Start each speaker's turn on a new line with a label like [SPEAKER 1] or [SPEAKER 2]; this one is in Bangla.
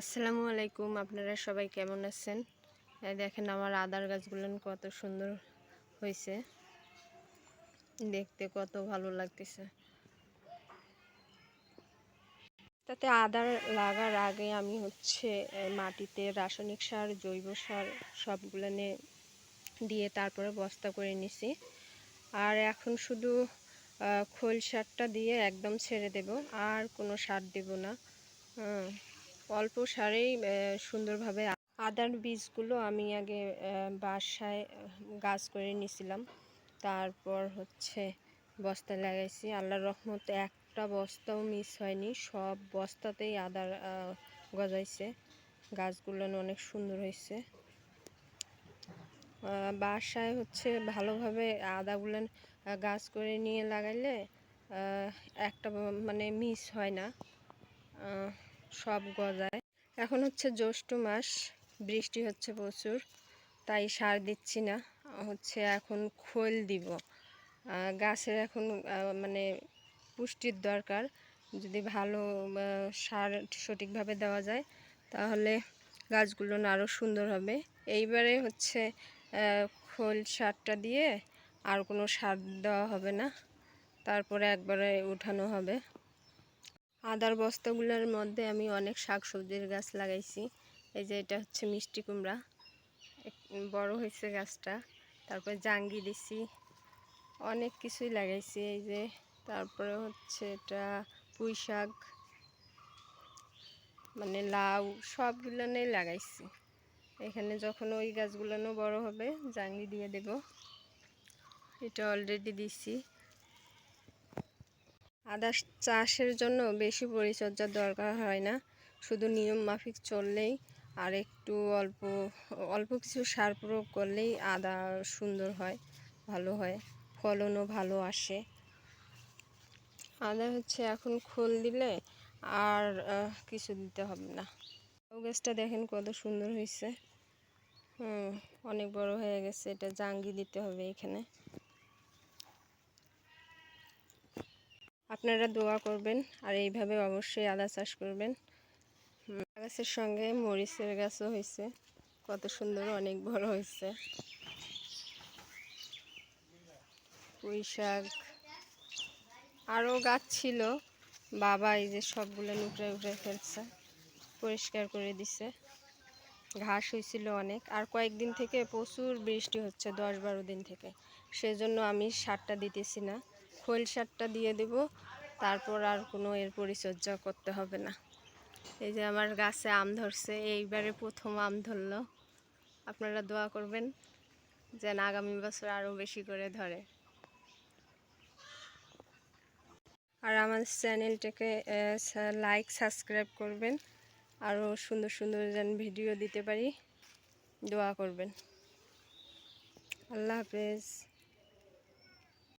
[SPEAKER 1] আসসালামু আলাইকুম, আপনারা সবাই কেমন আছেন? দেখেন আমার আদার গাছগুলো কত সুন্দর হয়েছে। দেখতে কত ভালো লাগতেছে। তাতে আদার লাগার আগে আমি হচ্ছে মাটিতে রাসায়নিক সার, জৈব সার সবগুলো দিয়ে তারপরে বস্তা করে নিছি। আর এখন শুধু খোল সারটা দিয়ে একদম ছেড়ে দেব, আর কোনো সার দেব না। অল্প সারেই সুন্দরভাবে আদার বীজগুলো আমি আগে বাসায় গাছ করে নিয়েছিলাম তারপর হচ্ছে বস্তা লাগাইছি। আল্লাহর রহমতে একটা বস্তাও মিস হয়নি। সব বস্তাতেই আদার গজাইছে। গাছগুলো অনেক সুন্দর হয়েছে। বাসায় হচ্ছে ভালোভাবে আদাগুলো গাছ করে নিয়ে লাগাইলে একটা মানে মিস হয় না। সব গজায়। এখন হচ্ছে জ্যৈষ্ঠ মাস, বৃষ্টি হচ্ছে প্রচুর, তাই সার দিচ্ছি না। হচ্ছে এখন খোল দিব। গাছের এখন মানে পুষ্টির দরকার। যদি ভালো সার সঠিকভাবে দেওয়া যায়, তাহলে গাছগুলো আরও সুন্দর হবে। এইবারে হচ্ছে খোল সারটা দিয়ে আর কোনো সার দেওয়া হবে না। তারপরে একবারে উঠানো হবে। আদার বস্তাগুলোর মধ্যে আমি অনেক শাক সবজির গাছ লাগাইছি। এই যে এটা হচ্ছে মিষ্টি কুমড়া। বড় হয়েছে গাছটা। তারপরে জাঙ্গি দিছি। অনেক কিছুই লাগাইছি। এই যে তারপরে হচ্ছে এটা পুঁই শাক মানে লাউ, সবগুলো নিয়ে লাগাইছি। এখানে যখন ওই গাছগুলো বড় হবে, জাঙ্গি দিয়ে দেব। এটা অলরেডি দিছি। আদা চাষের জন্য বেশি পরিচর্যার দরকার হয় না। শুধু নিয়ম মাফিক চললেই আর একটু অল্প অল্প কিছু সার প্রয়োগ করলেই আদা সুন্দর হয়, ভালো হয়, ফলনও ভালো আসে। আদা হচ্ছে এখন খোল দিলে আর কিছু দিতে হবে না। লাউ গাছটা দেখেন কত সুন্দর হয়েছে অনেক বড় হয়ে গেছে, এটা জাঙ্গি দিতে হবে এখানে। আপনারা দোয়া করবেন আর এইভাবে অবশ্যই আদা চাষ করবেন। গাছের সঙ্গে মরিচের গাছও হয়েছে। কত সুন্দর, অনেক বড় হয়েছে। পুঁই শাক। আরও গাছ ছিল। বাবা এই যে সবগুলো নুকরে উকরে ফেলছে, পরিষ্কার করে দিছে। ঘাস হয়েছিল অনেক। আর কয়েকদিন থেকে প্রচুর বৃষ্টি হচ্ছে, দশ বারো দিন থেকে। সেজন্য আমি সারটা দিতেছি না। খোল সারটা দিয়ে দেব। তারপর আর কোনো এর পরিচর্যা করতে হবে না। এই যে আমার গাছে আম ধরছে, এইবারে প্রথম আম ধরলো। আপনারা দোয়া করবেন যেন আগামী বছর আরও বেশি করে ধরে। আর আমার চ্যানেলটাকে লাইক, সাবস্ক্রাইব করবেন। আরও সুন্দর সুন্দর যেন ভিডিও দিতে পারি, দোয়া করবেন। আল্লাহ হাফেজ।